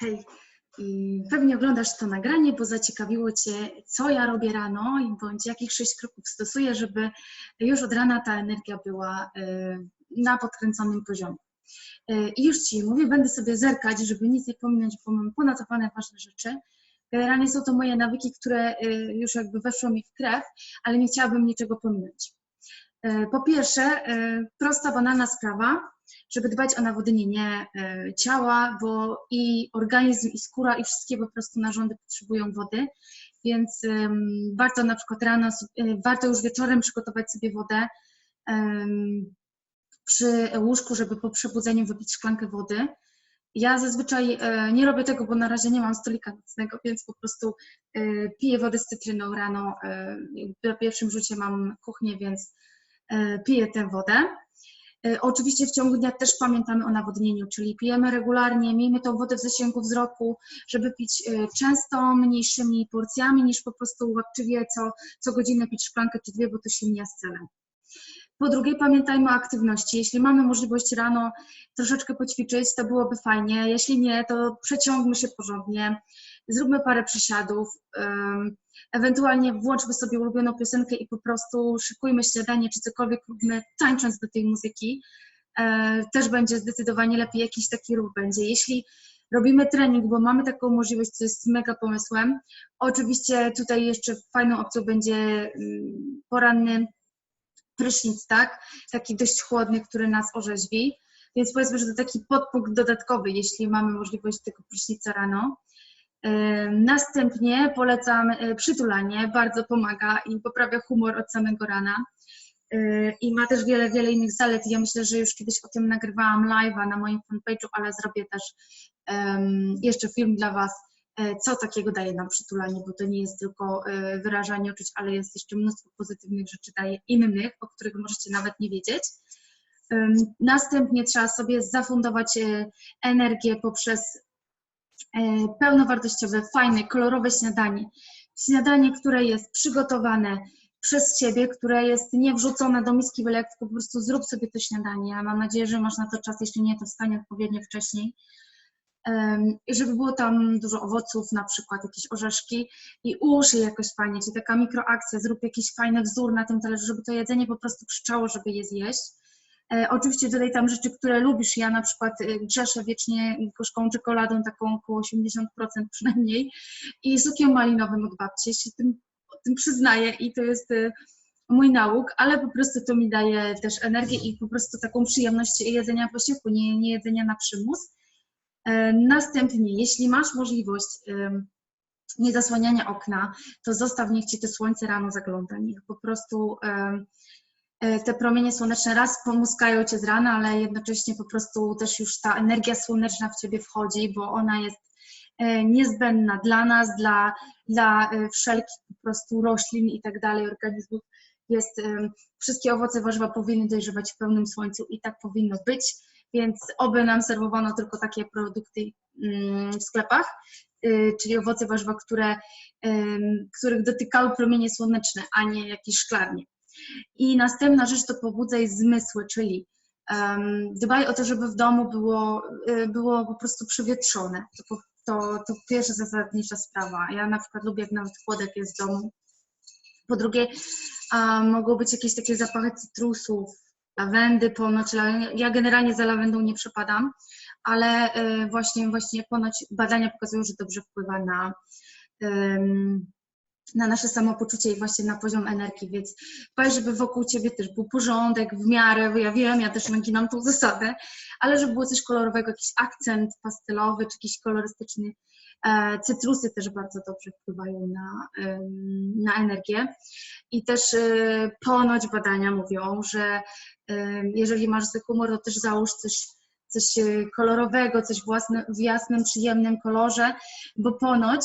Hej, pewnie oglądasz to nagranie, bo zaciekawiło Cię, co ja robię rano i bądź jakich sześć kroków stosuję, żeby już od rana ta energia była y, na podkręconym poziomie. Y, I już Ci mówię, będę sobie zerkać, żeby nic nie pominąć, bo mam ponotowane ważne rzeczy. Generalnie są to moje nawyki, które y, już jakby weszły mi w krew, ale nie chciałabym niczego pominąć. Po pierwsze, prosta, banalna sprawa, żeby dbać o nawodnienie e, ciała, bo i organizm, i skóra, i wszystkie po prostu narządy potrzebują wody, więc warto na przykład rano, e, warto już wieczorem przygotować sobie wodę przy łóżku, żeby po przebudzeniu wypić szklankę wody. Ja zazwyczaj e, nie robię tego, bo na razie nie mam stolika nocnego, więc po prostu piję wodę z cytryną rano. Na pierwszym rzucie mam kuchnię, więc piję tę wodę. E, oczywiście w ciągu dnia też pamiętamy o nawodnieniu, czyli pijemy regularnie, miejmy tą wodę w zasięgu wzroku, żeby pić e, często mniejszymi porcjami niż po prostu łapczywie co, co godzinę pić szklankę czy dwie, bo to się mija z celem. Po drugie, pamiętajmy o aktywności. Jeśli mamy możliwość rano troszeczkę poćwiczyć, to byłoby fajnie. Jeśli nie, to przeciągmy się porządnie, zróbmy parę przysiadów, ewentualnie włączmy sobie ulubioną piosenkę i po prostu szykujmy śniadanie czy cokolwiek róbmy tańcząc do tej muzyki. E, też będzie zdecydowanie lepiej, jakiś taki ruch będzie. Jeśli robimy trening, bo mamy taką możliwość, co jest mega pomysłem, oczywiście tutaj jeszcze fajną opcją będzie mm, poranny prysznic, tak? Taki dość chłodny, który nas orzeźwi. Więc powiedzmy, że to taki podpunkt dodatkowy, jeśli mamy możliwość tego prysznica rano. Następnie polecam e, przytulanie, bardzo pomaga i poprawia humor od samego rana. E, I ma też wiele, wiele innych zalet. Ja myślę, że już kiedyś o tym nagrywałam live'a na moim fanpage'u, ale zrobię też um, jeszcze film dla Was, co takiego daje nam przytulanie, bo to nie jest tylko wyrażanie uczuć, ale jest jeszcze mnóstwo pozytywnych rzeczy daje innych, o których możecie nawet nie wiedzieć. Następnie trzeba sobie zafundować energię poprzez E, pełnowartościowe, fajne, kolorowe śniadanie. Śniadanie, które jest przygotowane przez Ciebie, które jest nie wrzucone do miski byle po prostu zrób sobie to śniadanie. Ja mam nadzieję, że masz na to czas, jeśli nie, to wstanie odpowiednio wcześniej. Żeby było tam dużo owoców, na przykład jakieś orzeszki i ułóż je jakoś fajnie, czyli taka mikroakcja, zrób jakiś fajny wzór na tym talerzu, żeby to jedzenie po prostu krzyczało, żeby je zjeść. E, oczywiście dodaj tam rzeczy, które lubisz. Ja na przykład e, grzeszę wiecznie gorzką czekoladą, taką około 80% przynajmniej i sokiem malinowym od babci. Się tym, tym przyznaję i to jest e, mój nauk, ale po prostu to mi daje też energię i po prostu taką przyjemność jedzenia posiłku, nie, nie jedzenia na przymus. Następnie, jeśli masz możliwość nie zasłaniania okna, to zostaw, niech Ci to słońce rano zagląda, niech po prostu E, te promienie słoneczne raz pomuskają cię z rana, ale jednocześnie po prostu też już ta energia słoneczna w ciebie wchodzi, bo ona jest e, niezbędna dla nas, dla, dla e, wszelkich po prostu roślin i tak dalej, organizmów. Jest, wszystkie owoce, warzywa powinny dojrzewać w pełnym słońcu i tak powinno być, więc oby nam serwowano tylko takie produkty mm, w sklepach, czyli owoce, warzywa, które, których dotykały promienie słoneczne, a nie jakieś szklarnie. I następna rzecz to pobudzaj zmysły, czyli dbaj o to, żeby w domu było, y, było po prostu przewietrzone. To, to, to pierwsza zasadnicza sprawa. Ja na przykład lubię, jak nawet chłodek jest w domu. Po drugie, mogą być jakieś takie zapachy cytrusów, lawendy ponoć. Ja generalnie za lawendą nie przepadam, ale y, właśnie, właśnie ponoć badania pokazują, że dobrze wpływa na na nasze samopoczucie i właśnie na poziom energii, więc dbaj, żeby wokół Ciebie też był porządek w miarę, bo ja wiem, ja też naginam tą zasadę, ale żeby było coś kolorowego, jakiś akcent pastelowy czy jakiś kolorystyczny. E, cytrusy też bardzo dobrze wpływają na, na energię. I też e, ponoć badania mówią, że jeżeli masz zły humor, to też załóż coś coś kolorowego, coś własne, w jasnym, przyjemnym kolorze, bo ponoć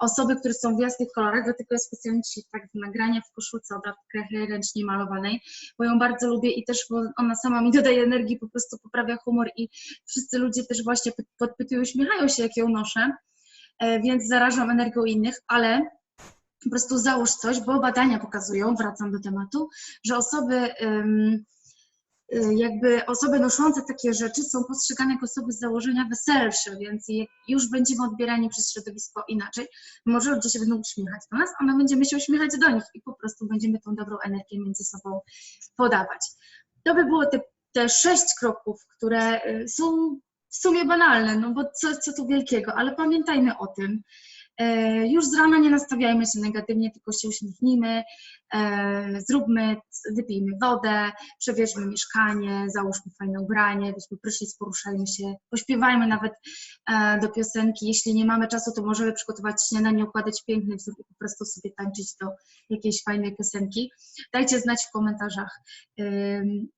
osoby, które są w jasnych kolorach, dlatego jest specjalnie dzisiaj tak nagranie w koszulce obrazkę ręcznie malowanej, bo ją bardzo lubię i też ona sama mi dodaje energii, po prostu poprawia humor i wszyscy ludzie też właśnie podpytują, uśmiechają się, jak ją noszę, e, więc zarażam energią innych, ale po prostu załóż coś, bo badania pokazują, wracam do tematu, że osoby y, jakby osoby noszące takie rzeczy są postrzegane jako osoby z założenia weselsze, więc już będziemy odbierani przez środowisko inaczej, może ludzie się będą uśmiechać do nas, a my będziemy się uśmiechać do nich i po prostu będziemy tą dobrą energię między sobą podawać. To by było te, te sześć kroków, które y, są w sumie banalne, no bo co, co tu wielkiego, ale pamiętajmy o tym. E, Już z rana nie nastawiajmy się negatywnie, tylko się uśmiechnijmy, e, zróbmy, wypijmy wodę, przewieźmy mieszkanie, załóżmy fajne ubranie, weźmy prysznic, poruszajmy się, pośpiewajmy nawet e, do piosenki. Jeśli nie mamy czasu, to możemy przygotować śniadanie, układać piękny wzór i po prostu sobie tańczyć do jakiejś fajnej piosenki. Dajcie znać w komentarzach,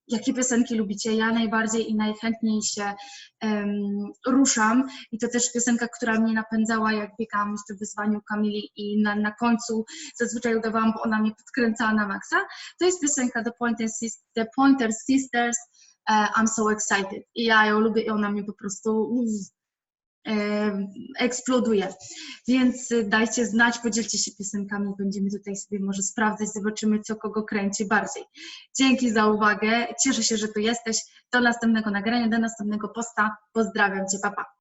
jakie piosenki lubicie. Ja najbardziej i najchętniej się ruszam i to też piosenka, która mnie napędzała, jak biegałam tym wyzwaniu Kamili i na, na końcu zazwyczaj udawałam, bo ona mnie podkręcała na maksa. To jest piosenka The Pointer, Sis- The Pointer Sisters uh, I'm So Excited i ja ją lubię i ona mnie po prostu uff, em, eksploduje. Więc y, dajcie znać, podzielcie się piosenkami, będziemy tutaj sobie może sprawdzać, zobaczymy, co kogo kręci bardziej. Dzięki za uwagę, cieszę się, że tu jesteś. Do następnego nagrania, do następnego posta. Pozdrawiam Cię, papa.